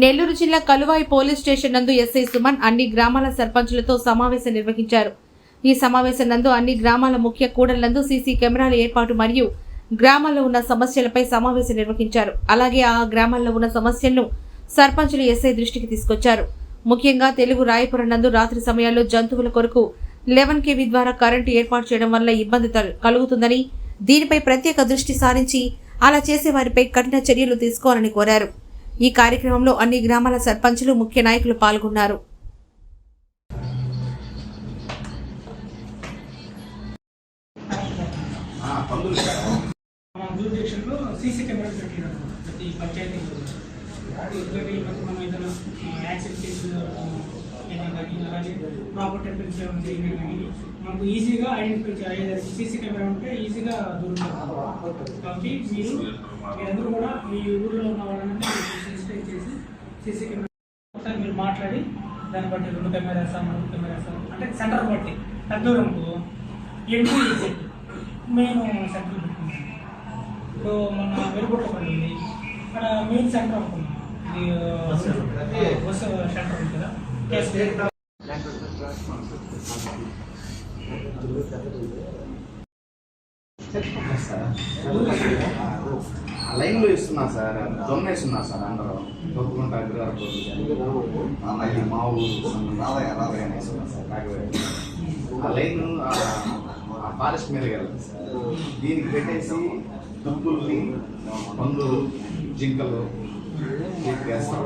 నెల్లూరు జిల్లా Kaluvai police station నందు SI Suman అన్ని గ్రామాల సర్పంచులతో సమావేశం నిర్వహించారు. ఈ సమావేశం నందు అన్ని గ్రామాల ముఖ్య కూడళ్ళందు సీసీ కెమెరాల ఏర్పాటు మరియు గ్రామాల్లో ఉన్న సమస్యలపై సమావేశం నిర్వహించారు. అలాగే ఆ గ్రామాల్లో ఉన్న సమస్యలను సర్పంచులు ఎస్ఐ దృష్టికి తీసుకొచ్చారు. ముఖ్యంగా తెలుగు రాయపురం నందు రాత్రి సమయాల్లో జంతువుల కొరకు లెవెన్ కేవీ ద్వారా కరెంటు ఏర్పాటు చేయడం వల్ల ఇబ్బంది కలుగుతుందని దీనిపై ప్రత్యేక దృష్టి సారించి అలా చేసే వారిపై కఠిన చర్యలు తీసుకోవాలని కోరారు. ఈ కార్యక్రమంలో అన్ని గ్రామాల సర్పంచులు ముఖ్య నాయకులు పాల్గొన్నారు సీసీ కెమెరాలు పెట్టినారు ప్రతి పంచాయతీలో ఎందుకంటే మనం ఏదైనా యాక్సిడెంట్ కానీ అలాగే ప్రాపర్ టెంపరేచర్ కానీ మనకు ఈజీగా ఐడెంటిఫై సీసీ కెమెరా ఉంటే ఈజీగా దొరుకుతుంది కాబట్టి మీరు మీరందరూ కూడా మీ ఊళ్ళో ఉన్న వాళ్ళని సెన్సిటైజ్ చేసి సీసీ కెమెరా ఒకసారి మీరు మాట్లాడి దాన్ని బట్టి రెండు కెమెరాసా మూడు కెమెరాసా అంటే సెంటర్ బట్టి పెద్దూరంకు ఎంట్రీ సెట్ మేము సెంటర్ పెట్టుకున్నాం ఇప్పుడు మన వెలుగుట్ల పడి ఉంది. అక్కడ మెయిన్ సెంటర్ అనుకున్నాం ఇది బస్సు సెంటర్. ఉంది కదా. కేసు లైన్లో ఇస్తున్నా సార్. దొన్న ఇస్తున్నా సార్ అందరూ. తొక్కుకుంటా అగ్రహారపు మళ్ళీ మా ఊరు రావయ్య రావయ్య అని ఇస్తున్నా సార్. రాఘవయ్య ఆ లైన్ ఫారెస్ట్ మీద వెళ్ళాలి సార్. దీనికి పెట్టేసి దుప్పుల్ని పందులు జింకలు వీటికి వేస్తాం.